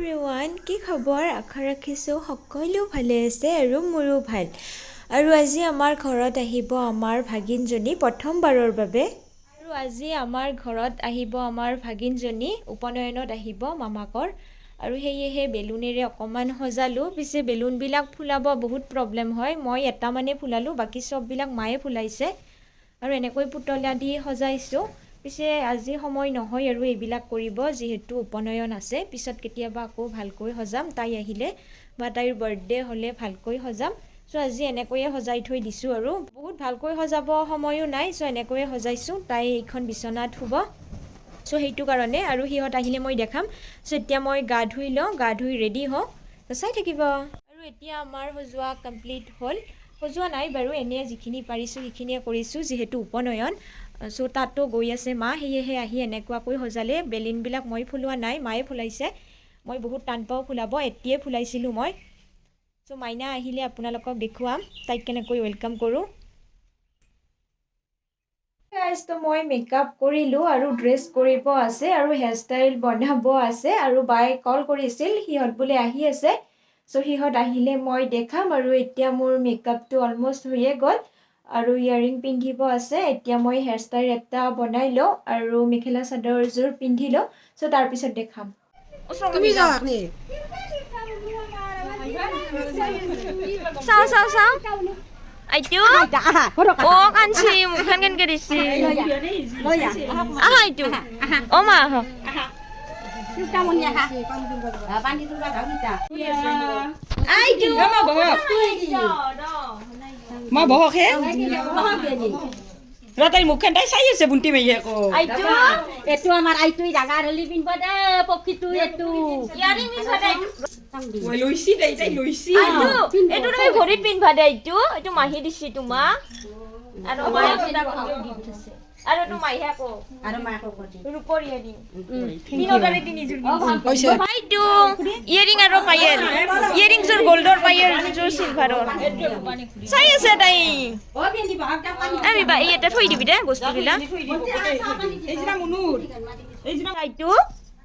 Everyone কি খবৰ? আশা ৰাখিছোঁ সকলো ভালে আছে আৰু মোৰো ভাল। আৰু আজি আমাৰ ঘৰত আহিব আমাৰ ভাগিনজনী প্ৰথমবাৰৰ বাবে। আৰু আজি আমাৰ ঘৰত আহিব আমাৰ ভাগিনজনী উপনয়নত আহিব মামাকৰ। আৰু সেয়েহে বেলুনেৰে অকণমান সজালোঁ। পিছে বেলুনবিলাক ফুলাব বহুত প্ৰব্লেম হয়। মই এটামানে ফুলালোঁ বাকী চববিলাক মায়ে ফুলাইছে। আৰু এনেকৈ পুতলা দি সজাইছোঁ। পিছে আজি সময় নহয় আৰু এইবিলাক কৰিব, যিহেতু উপনয়ন আছে। পিছত কেতিয়াবা আকৌ ভালকৈ সজাম, তাই আহিলে বা তাইৰ বাৰ্থডে হ'লে ভালকৈ সজাম। চ' আজি এনেকৈয়ে সজাই থৈ দিছোঁ আৰু। বহুত ভালকৈ সজাব সময়ো নাই, চ' এনেকৈয়ে সজাইছোঁ। তাই এইখন বিচনাত শুব। চ' সেইটো কাৰণে আৰু সিহঁত আহিলে মই দেখাম। চ' এতিয়া মই গা ধুই লওঁ, গা ধুই ৰেডি হওঁ। ত' চাই থাকিব। আৰু এতিয়া আমাৰ সজোৱা কমপ্লিট হ'ল। সজোৱা নাই বাৰু এনেই যিখিনি পাৰিছোঁ সেইখিনিয়ে কৰিছোঁ, যিহেতু উপনয়ন। চ' তাতো গৈ আছে। মা সেয়েহে আহি এনেকুৱাকৈ সজালে। বেলুনবিলাক মই ফুলোৱা নাই মায়ে ফুলাইছে। মই বহুত টান পাওঁ ফুলাব এতিয়াই ফুলাইছিলোঁ মই। চ' মাইনা আহিলে আপোনালোকক দেখুৱাম তাইক কেনেকৈ ৱেলকাম কৰোঁ। তো মই মেকআপ কৰিলোঁ আৰু ড্ৰেছ কৰিব আছে আৰু হেয়াৰষ্টাইল বনাব আছে আৰু বায়ে কল কৰিছিল সিহঁত বোলে আহি আছে। চ' সিহঁত আহিলে মই দেখাম আৰু এতিয়া মোৰ মেকআপটো অলমষ্ট হৈয়ে গ'ল। আৰু ইয়েৰিং পিন্ধিব আছে। এতিয়া মই হেয়াৰষ্টাইল এটা বনাই লওঁ আৰু মেখেলা চাদৰযোৰ পিন্ধি লওঁ। চ' তাৰপিছত দেখাম। চাওঁ চাওঁ চাওঁ। আইটো। অ কাঞ্চি মুখখন কেনেকে দিছি? আহা আইটো। অ মা আহক আইটো। মই বহক হে তাই মুখখন চাই আছে বুন্তি মাৰি আকৌ। আইটো এইটো আমাৰ আইটো ডাঙৰ হলি পিন্ধিব দে পক্ষীটো এইটো। পিন্ধা দে লৈছি তাই তাই লৈছি। আইটো এইটো তুমি ভৰিত পিন্ধবা দে এইটো এইটো মাহী দিছি তোমাক। আৰু ইয়েৰিং আৰু পায়েল ইয়েৰিংযোৰ গল্ডৰ পায়েলযোৰ চিলভাৰৰ চাই আছে তাই। আমি বা এই এটা থৈ দিবি দে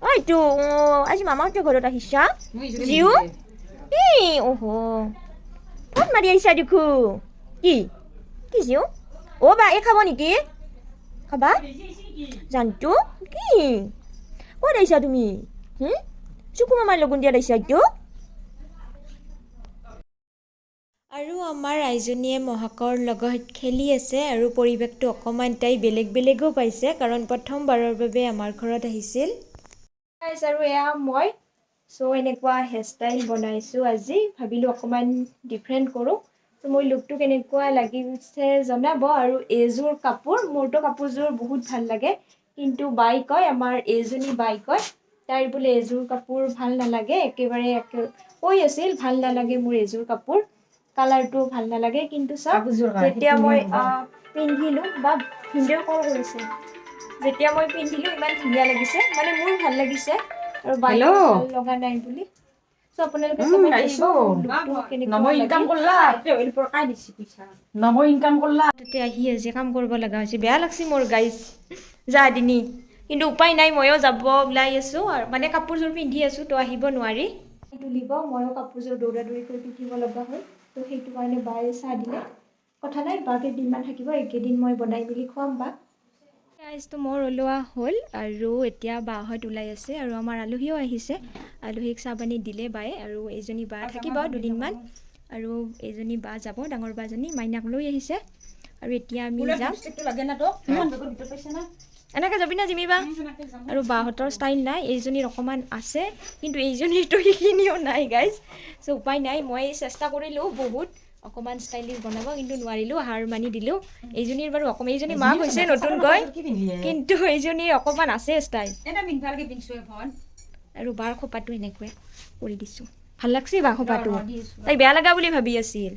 অ এইটো অ আজি মামাহঁতৰ ঘৰত আহিছা? জিও কি অহ। ফোন মাৰি আহিছা দেখো। কি? কি জিও অ বা এই খাব নেকি? খাবা জানটো কি ক'ত আহিছা তুমি হুম চুকু মামাৰ লগত দিয়াত আহিছা এইটো আৰু আমাৰ ৰাইজনীয়ে মহাকৰ লগত খেলি আছে আৰু পৰিৱেশটো অকণমান তাই বেলেগ বেলেগো পাইছে কাৰণ প্ৰথমবাৰৰ বাবে আমাৰ ঘৰত আহিছিল আৰু এয়া মই চ' এনেকুৱা হেয়াৰষ্টাইল বনাইছোঁ আজি ভাবিলোঁ অকণমান ডিফাৰেণ্ট কৰোঁ ত' মোৰ লুকটো কেনেকুৱা লাগিছে জনাব আৰু এইযোৰ কাপোৰ মোৰতো কাপোৰযোৰ বহুত ভালো লাগে। কিন্তু বাই কয় আমাৰ এইজনী বাই কয় তাইৰ বোলে এযোৰ কাপোৰ ভালো নালাগে একেবাৰে একে কৈ আছিল ভালো নালাগে মোৰ এযোৰ কাপোৰ কালাৰটো ভালো নালাগে কিন্তু চাওক যেতিয়া মই পিন্ধিলোঁ বা ভিডিঅ' কল কৰিছে যেতিয়া মই পিন্ধিলোঁ ইমান ধুনীয়া লাগিছে মানে মোৰ ভালো লাগিছে আৰু বাইদেউ ভালো লগা নাই বুলি। আপোনালোকে তাতে আহি আছে কাম কৰিব লগা হৈছে বেয়া লাগছে মোৰ গাইজ যা দিনি কিন্তু উপায় নাই ময়ো যাব ওলাই আছোঁ আৰু মানে কাপোৰযোৰ পিন্ধি আছোঁ তো আহিব নোৱাৰি তুলিব ময়ো কাপোৰযোৰ দৌৰা দৌৰি কৰি পিন্ধিব লগা হ'ল তো সেইটো কাৰণে বায়ে চাহ দিলে কথা নাই বা কেইদিনমান থাকিব এইকেইদিন মই বনাই মেলি খুৱাম বা ৰাইজটো মোৰ ওলোৱা হ'ল আৰু এতিয়া বাহঁত ওলাই আছে আৰু আমাৰ আলহীও আহিছে। আলহীক চাহ পানী দিলে বায়ে আৰু এইজনী বা থাকিব দুদিনমান। আৰু এইজনী বা যাব ডাঙৰ বাজনী মাইনাক লৈ আহিছে। আৰু এতিয়া আমি যাম। এনেকৈ যাবি না জিমিবা আৰু বাহঁতৰ ষ্টাইল নাই এইজনীৰ অকণমান আছে। কিন্তু এইজনীৰতো সেইখিনিও নাই গাইজ চ' উপায় নাই মই চেষ্টা কৰিলোঁ বহুত। অকণমান ষ্টাইলিছ বনাব কিন্তু নোৱাৰিলোঁ হাৰ মানি দিলোঁ। এইজনীৰ বাৰু অকণমান এইজনী মাক হৈছে নতুনকৈ? কিন্তু এইজনীৰ অকণমান আছে ষ্টাইল আৰু বাৰ খোপাটো এনেকৈ কৰি দিছোঁ। ভালো লাগছে বাৰ খোপাটো। তাই বেয়া লগা বুলি ভাবি আছিল।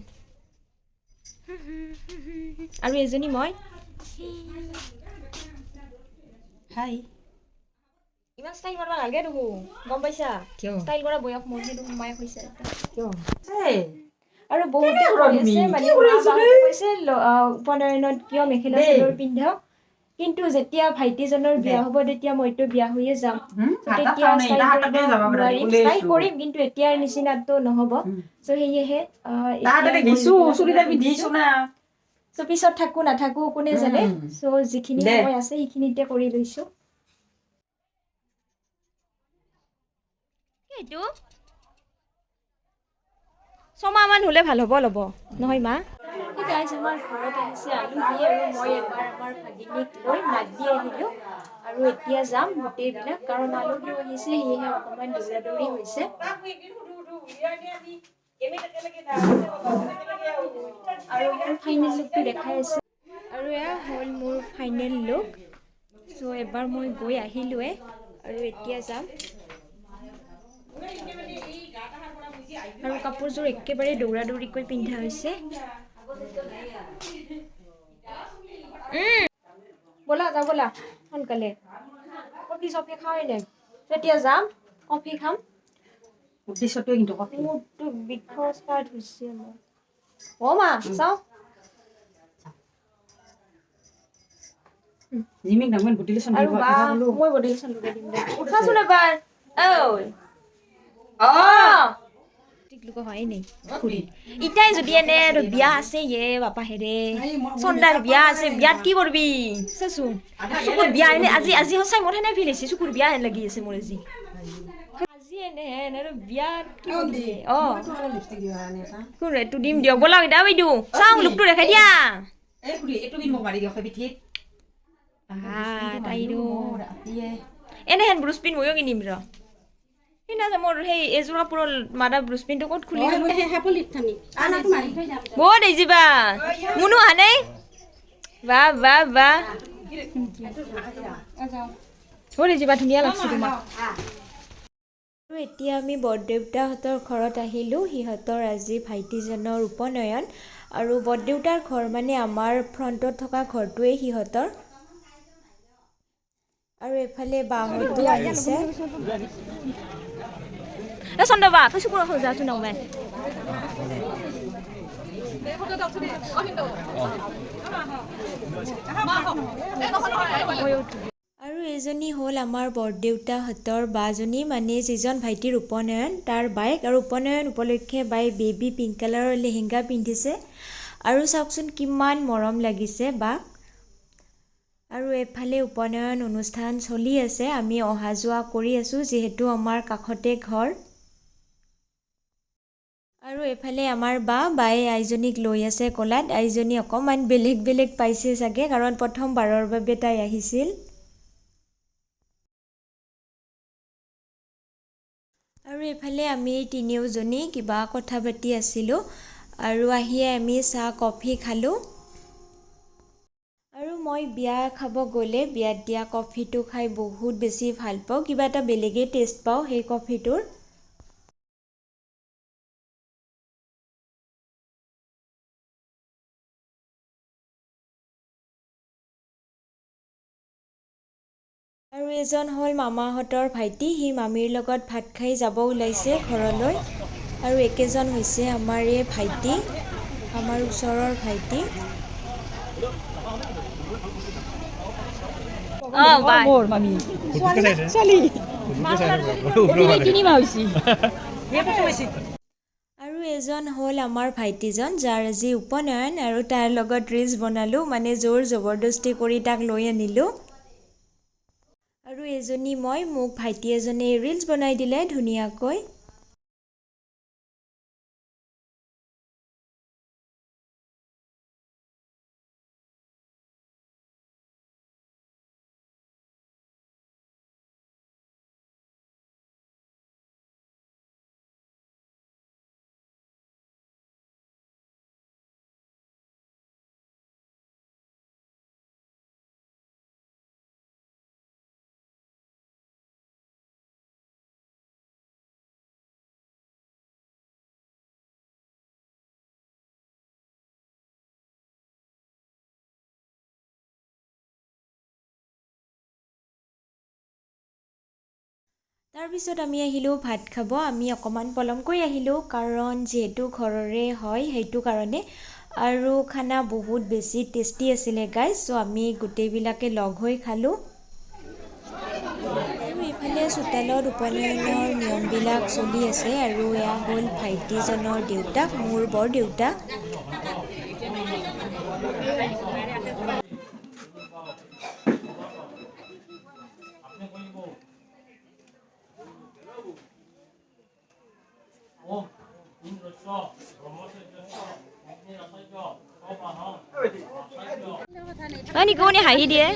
আৰু এজনী মই। হাই। ইমান ষ্টাইল মাৰিব নালাগে দেখোন গম পাইছা? কিয়? ষ্টাইল কৰা বয়স মোৰ সেইটো সোমাই হৈছে কিয়? আৰু বহুতে মানে কি কৰি মা আছা বাহঁতে কৈছে উপনয়নত কিয় মেখেলা চাদৰ পিন্ধাও কিন্তু যেতিয়া ভাইটিজনৰ বিয়া হ'ব তেতিয়া মইতো বিয়া হৈয়ে যাম। তেতিয়া ষ্টাইল। কৰিম কিন্তু এতিয়াৰ নিচিনাতো নহ'ব। চ' সেয়েহে চ' পিছত থাকো নাথাকো কোনে জানে? চ' যিখিনি। সময় আছে সেইখিনিতে কৰি লৈছো। এইটো ছমাহমান হ'লে ভালো হ'ব, ল'ব। নহয়, মা? গাইজ, আমাৰ ঘৰত আহিছে আৰু এবাৰ আমাৰ ভাগিনীক লৈ মাত দি আহিলোঁ আৰু এতিয়া যাম গোটেইবিলাক, কাৰণ আলহীও আহিছে, সেয়েহে অকণমান হৈছে। আৰু মোৰ ফাইনেল দেখাই আছে। আৰু এয়া হ'ল মোৰ ফাইনেল লুক চ' এবাৰ মই গৈ আহিলোৱে আৰু এতিয়া যাম। আৰু কাপোৰযোৰ একেবাৰে দৌৰা দৌৰিকৈ পিন্ধা হৈছে। ব'লা যাওঁ ব'লা সোনকালে। কফি চফি খাওঁৱে নাই। তেতিয়া যাম কফি খাম। উদ্দেশ্যটোৱে কিন্তু কফি। মোৰতো বিষৰ ষ্টাৰ্ট হৈছে মোৰ অ' মা চাওঁ। জিমিক চন্দি আৰু মই বডি লগাই দিম দে। উঠাচোন এবাৰ। ঐ। অ। লোক হয় নাই ইটাই যদি এনে বিয়া আছে ইয়ে বাপা হেৰে। চন্দাৰ বিয়া আছে বিয়াত কি কৰবি? চাচোন চকুৰ বিয়া এনে আজি আজি সঁচাই মোৰ সেনে ফিল হৈছে চকুৰ বিয়া হেন লাগি আছে মোৰ আজি। আজি এনে হেন আৰু বিয়াত কি কৰবি? অ। কোন এইটো দিম দিয়ক ব'লক এতিয়া বাইদেউ চাওঁ লোকটো দেখাই দিয়া। এই খুৰী এইটো বিন মোক মাৰি দিয়ক সেই পিঠিত আহ, তাইৰো। এনে হেন ব্ৰুচপিন ময়ো কিনিম ৰ। সেইদিনা যে মোৰ সেই এযোৰ কাপোৰৰ মাৰা ব্ৰুচপিনটো ক'ত খুলি বহুত এই যিবা মুনু অহা নাই বা বা বা। বহুত এই যিবা ধুনীয়া লাগছে তোমাক। আৰু এতিয়া আমি বৰদেউতাহঁতৰ ঘৰত আহিলোঁ। সিহঁতৰ আজি ভাইটিজনৰ উপনয়ন। আৰু বৰদেউতাৰ ঘৰ মানে আমাৰ ফ্ৰণ্টত থকা ঘৰটোৱেই সিহঁতৰ। আৰু এইফালে বাহঁতো আহিছে আৰু এজনী হ'ল আমাৰ বৰদেউতাহঁতৰ বাজনী মানে যিজন ভাইটিৰ উপনয়ন তাৰ বাইক আৰু উপনয়ন উপলক্ষে বাই বেবী পিংক কালাৰৰ লেহেংগা পিন্ধিছে। আৰু চাওকচোন কিমান মৰম লাগিছে বাক। আৰু এফালে উপনয়ন অনুষ্ঠান চলি আছে। আমি অহা যোৱা কৰি আছোঁ যিহেতু আমাৰ কাষতে ঘৰ। আৰু এইফালে আমাৰ বা বায়ে আইজনীক লৈ আছে কলাত। আইজনী অকণমান বেলেগ বেলেগ পাইছে চাগে কাৰণ প্ৰথমবাৰৰ বাবে তাই আহিছিল। আৰু এইফালে আমি তিনিওজনী কিবা কথা পাতি আছিলোঁ। আৰু আহিয়ে আমি চাহ কফি খালোঁ। আৰু মই বিয়া খাব গ'লে বিয়াত দিয়া কফিটো খাই বহুত বেছি ভাল পাওঁ। কিবা এটা বেলেগেই টেষ্ট পাওঁ সেই কফিটোৰ। এজন হ'ল মামাহঁতৰ ভাইটি। সি মামীৰ লগত ভাত খাই যাব ওলাইছে ঘৰলৈ। আৰু একেজন হৈছে আমাৰ এই ভাইটি আমাৰ ওচৰৰ ভাইটি। মোৰ মামী। আৰু এজন হ'ল আমাৰ ভাইটিজন যাৰ আজি উপনয়ন। আৰু তাৰ লগত ৰিলচ বনালোঁ মানে জোৰ জবৰদস্তি কৰি তাক লৈ আনিলোঁ। আৰু এজনী মই মোক ভাইটি এজনে ৰিলচ বনাই দিলে ধুনীয়াকৈ। তাৰপিছত আমি আহিলোঁ ভাত খাব। আমি অকণমান পলমকৈ আহিলোঁ কাৰণ যিহেতু ঘৰৰে হয় সেইটো কাৰণে। আৰু খানা বহুত বেছি টেষ্টি আছিলে গাইজ চ' আমি গোটেইবিলাকে লগ হৈ খালোঁ। আৰু ইফালে চোতালত উপনয়নৰ নিয়মবিলাক চলি আছে আৰু এয়া হ'ল ভাইটিজনৰ দেউতাক মোৰ বৰ দেউতা অ নিকুমনি হাঁহি দিয়ে।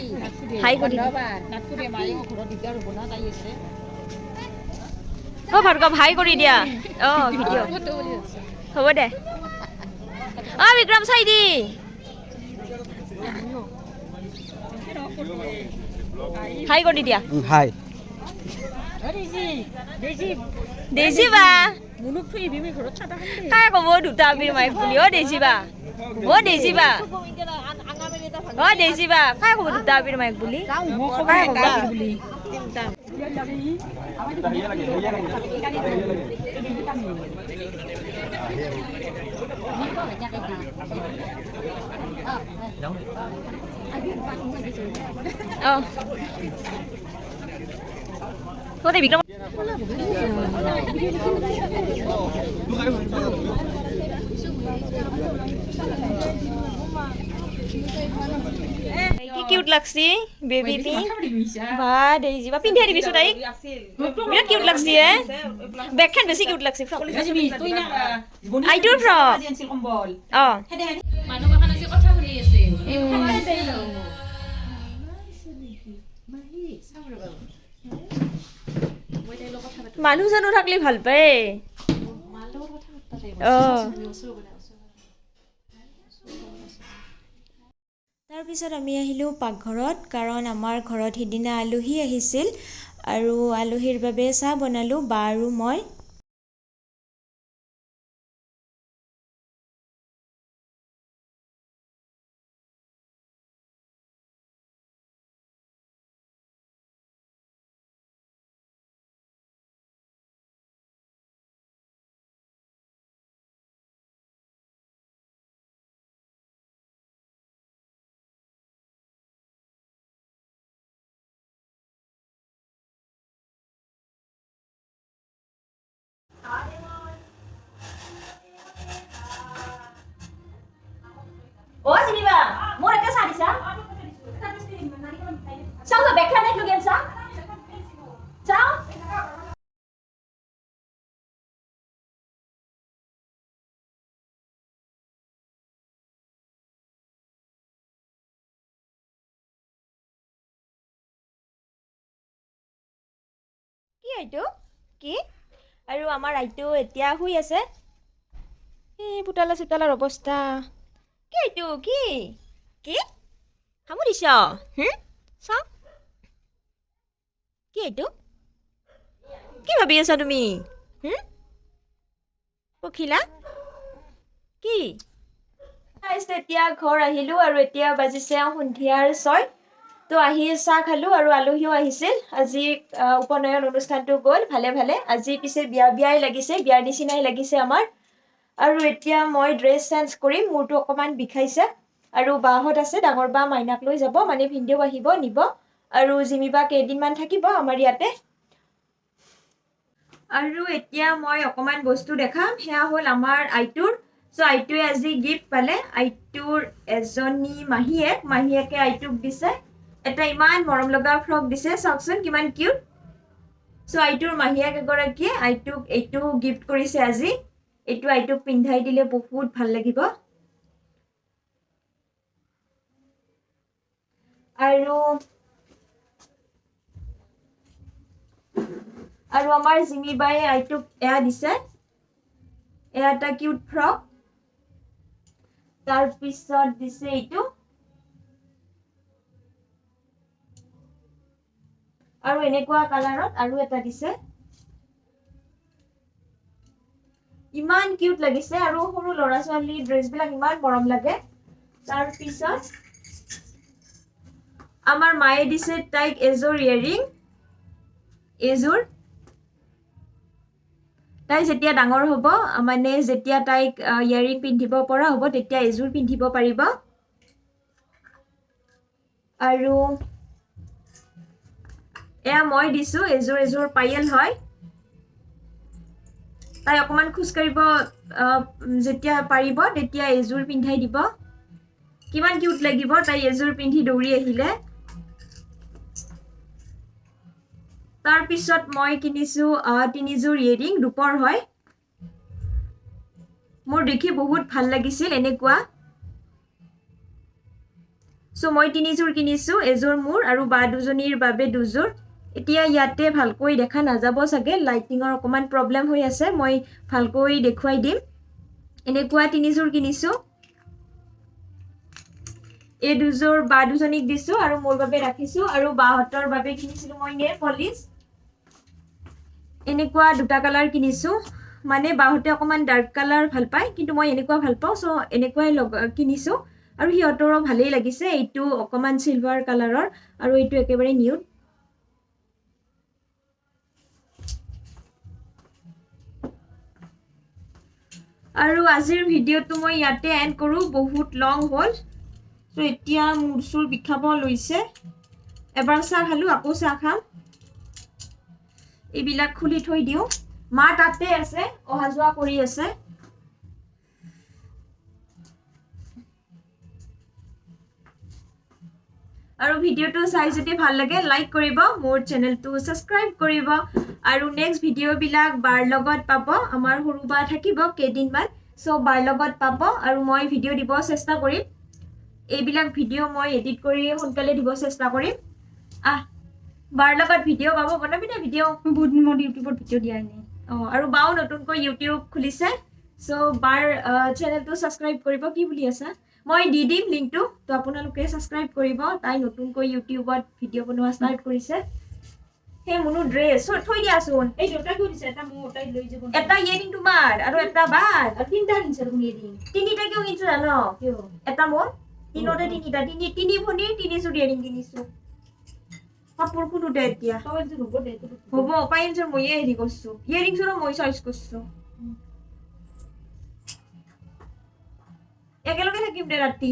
হাঁহি কৰি দিয়ে। না তাই আছে অ ভাৰ্গৱ হাই কৰি দিয়া। অ ভিডিঅ' হ'ব দে। অ বিক্ৰম চাই দি। হাই কৰি দিয়া। হাই দেজি বা। কাই ক'ব দুটা আবিৰ মাইক বুলি অ দেজি বা অ দেজি বা অ দেজি বা কাই ক'ব দুটা আবিৰ মাইক বুলি ক'বাই ক'বা বুলি অ। বিক্ৰম কি কিউট লাগছি বেবি বা দেজি বা পিন্ধাই দিবিচোন তাইক বিৰাট কিউট লাগছি এ বেগখান বেছি কিউট লাগছি কম্বল অ। মানুহ জানো থাকলে ভাল পায়। তাৰপিছত আমি আহিলোঁ পাকঘৰত কাৰণ আমাৰ ঘৰত সিদিনা আলহী আহিছিল। আৰু আলহীৰ বাবে চাহ বনালোঁ বা আৰু মই। কি এইটো কি? আৰু আমাৰ আইটো এতিয়া শুই আছে। এই পুতলা চোতালৰ অৱস্থা। কি এইটো কি? কি? সামৰিছ? চাওঁ কি এইটো কি ভাবি আছা তুমি? পখিলা? কি? এতিয়া ঘৰ আহিলোঁ আৰু এতিয়া বাজিছে সন্ধিয়াৰ ছয়। তো আহি চাহ খালোঁ আৰু আলহীও আহিছিল। আজি উপনয়ন অনুষ্ঠানটো গ'ল ভালে ভালে। আজি পিছে বিয়া বিয়াই লাগিছে বিয়াৰ নিচিনাই লাগিছে আমাৰ। আৰু এতিয়া মই ড্ৰেছ চেঞ্জ কৰিম মূৰটো অকণমান বিষাইছে। আৰু বাহঁত আছে ডাঙৰ বা মাইনাক লৈ যাব মানে ভিনদেউ আহিব নিব। আৰু জিমিবা কেইদিনমান থাকিব আমাৰ ইয়াতে। আৰু এতিয়া মই অকণমান বস্তু দেখাম সেয়া হ'ল আমাৰ আইটোৰ চ' আইটোৱে আজি গিফ্ট পালে। আইটোৰ এজনী মাহীয়েক মাহীয়েকে আইটোক দিছে। এটা ইমান, মৰম লগা ফ্ৰক দিছে। চাওকচোন, কিমান কিউট চ' আইটোৰ মাহীয়েক এগৰাকীয়ে আইটোক, এইটো গিফ্ট কৰিছে আজি। এইটো আইটোক পিন্ধাই দিলে বহুত ভালো লাগিব। আৰু আৰু আমাৰ জিমি বাই আইটোক এয়া দিছে। এয়া এটা কিউট ফ্ৰক। তাৰপিছত দিছে এইটো। আৰু এনেকুৱা কালাৰত আৰু এটা দিছে। ইমান কিউট লাগিছে আৰু সৰু ল'ৰা ছোৱালী ড্ৰেছবিলাক ইমান মৰম লাগে। তাৰপিছত আমাৰ মায়ে দিছে তাইক এযোৰ ইয়েৰিং এযোৰ। তাই যেতিয়া ডাঙৰ হ'ব মানে যেতিয়া তাইক ইয়েৰিং পিন্ধিব পৰা হ'ব তেতিয়া এযোৰ পিন্ধিব পাৰিব। আৰু এয়া মই দিছোঁ এযোৰ এযোৰ পায়েল হয়। তাই অকণমান খোজকাঢ়িব যেতিয়া পাৰিব তেতিয়া এযোৰ পিন্ধাই দিব। কিমান কিউট লাগিব তাই এযোৰ পিন্ধি দৌৰি আহিলে। তাৰপিছত মই কিনিছোঁ তিনিযোৰ ইয়েৰিং ৰূপৰ হয়। মোৰ দেখি বহুত ভাল লাগিছিল এনেকুৱা। চ' মই তিনিযোৰ কিনিছোঁ এযোৰ মোৰ আৰু বা দুজনীৰ বাবে দুযোৰ। এতিয়া ইয়াতে ভালকৈ দেখা নাযাব চাগে লাইটিঙৰ অকণমান প্ৰব্লেম হৈ আছে মই ভালকৈ দেখুৱাই দিম। এনেকুৱা তিনিযোৰ কিনিছোঁ। এই দুযোৰ বা দুজনীক দিছোঁ আৰু মোৰ বাবে ৰাখিছোঁ আৰু বাহঁতৰ বাবে কিনিছিলোঁ মই নেল পলিচ। এনেকুৱা দুটা কালাৰ কিনিছোঁ মানে বাহঁতে অকণমান ডাৰ্ক কালাৰ ভাল পায় কিন্তু মই এনেকুৱা ভাল পাওঁ চ' এনেকুৱাই কিনিছোঁ। আৰু সিহঁতৰো ভালেই লাগিছে এইটো অকণমান চিলভাৰ কালাৰৰ আৰু এইটো একেবাৰে নিউড আৰু আজিৰ ভিডিঅ'টো মই ইয়াতে এণ্ড কৰোঁ। বহুত লং হ'ল। চ' এতিয়া মূৰ চোৰ বিষাব লৈছে। এবাৰ চাহ খালোঁ, আকৌ চাহ খাম। এইবিলাক খুলি থৈ দিওঁ। মা তাতে আছে অহা যোৱা কৰি আছে। আৰু ভিডিঅ'টো চাই যদি ভালো লাগে লাইক কৰিব মোৰ চেনেলটো ছাবস্ক্ৰাইব কৰিব। আৰু নেক্সট ভিডিঅ'বিলাক বাৰ লগত পাব আমাৰ সৰু বা থাকিব কেইদিনমান। চ' বাৰ লগত পাব আৰু মই ভিডিঅ' দিব চেষ্টা কৰিম। এইবিলাক ভিডিঅ' মই এডিট কৰি সোনকালে দিব চেষ্টা কৰিম। আহ বাৰ লগত ভিডিঅ' পাব বনাবি নে ভিডিঅ' বহুত মই ইউটিউবত ভিডিঅ' দিয়াই নাই। অঁ আৰু বাও নতুনকৈ ইউটিউব খুলিছে। চ' বাৰ চেনেলটো ছাবস্ক্ৰাইব কৰিব কি বুলি আছা? মই দি দিম লিংকটো তো আপোনালোকে ছাবস্ক্ৰাইব কৰিব। তাই নতুনকৈ ইউটিউবত ভিডিঅ' বনোৱা ষ্টাৰ্ট কৰিছে। সেই মোনো ড্ৰেছ থৈ দিয়াচোন। এই দেউতাকেও দিছে এটা মোৰ তাই লৈ যাব। এটা ইয়েৰিং তোমাৰ আৰু এটা বাৰ তিনিটা কিনিছে দেখোন এদিন তিনিটা কিয় কিনিছো জান? কিয়? এটা মোৰ তিনিটা তিনিটা। তিনি তিনি ভনীৰ তিনিযোৰ ইয়েৰিং কিনিছো। কাপোৰ কোনোতে এতিয়া। হ'ব পায়েলযোৰ ময়ে হেৰি কৰিছো। ইয়েৰিংযোৰো মই চইচ কৰিছো। একেলগে থাকিম দে ৰাতি।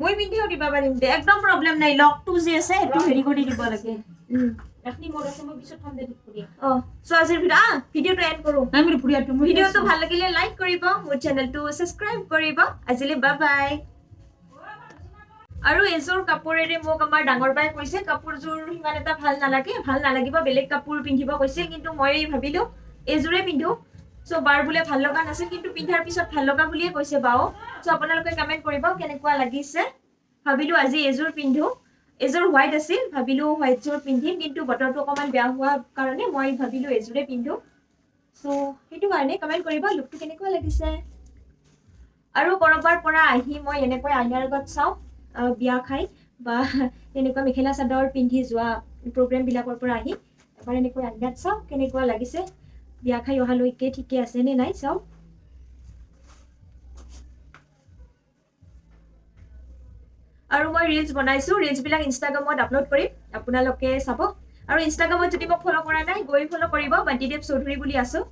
মই পিন্ধিও দিব পাৰিম দে একদম প্ৰব্লেম নাই লকটো যে আছে সেইটো হেৰি কৰি দিব লাগে। ভিডিঅ'টো ভালো লাগিলে লাইক কৰিব মোৰ চেনেলটো ছাবস্ক্ৰাইব কৰিব। আজিলৈ বাই বাই আৰু এযোৰ কাপোৰেৰে মোক আমাৰ ডাঙৰ বাই কৈছে কাপোৰযোৰ সিমান এটা ভালো নালাগে ভালো নালাগিব বেলেগ কাপোৰ পিন্ধিব কৈছিল কিন্তু মই ভাবিলোঁ এইযোৰে পিন্ধো। চ' বাৰ বোলে ভালো লগা নাছিল, কিন্তু পিন্ধাৰ পিছত ভালো লগা বুলিয়ে কৈছে বাও। চ' আপোনালোকে কমেণ্ট কৰিব কেনেকুৱা লাগিছে। ভাবিলোঁ আজি এযোৰ পিন্ধো। এযোৰ হোৱাইট আছিল, ভাবিলোঁ হোৱাইটযোৰ পিন্ধিম, কিন্তু বতৰটো অকণমান বেয়া হোৱা কাৰণে মই ভাবিলোঁ এযোৰে পিন্ধো। চ' সেইটো কাৰণে কমেণ্ট কৰিব লুকটো কেনেকুৱা লাগিছে। আৰু ক'ৰবাৰ পৰা আহি মই এনেকৈ আইনাৰ আগত চাওঁ বিয়া খাই, বা তেনেকুৱা মেখেলা চাদৰ পিন্ধি যোৱা প্ৰগ্ৰেমবিলাকৰ পৰা আহি, এবাৰ এনেকৈ আইনাত চাওঁ, কেনেকুৱা লাগিছে। বিয়া খাই অহালৈকে ঠিকে আছে নে নাই চাওঁ আৰু মই ৰিলচ বনাইছোঁ ৰিলচবিলাক ইনষ্টাগ্ৰামত আপলোড কৰিম আপোনালোকে চাব আৰু ইনষ্টাগ্ৰামত যদি মোক ফ'ল' কৰা নাই গৈ ফ'ল' কৰিব বান্তিদেৱ চৌধুৰী বুলি আছোঁ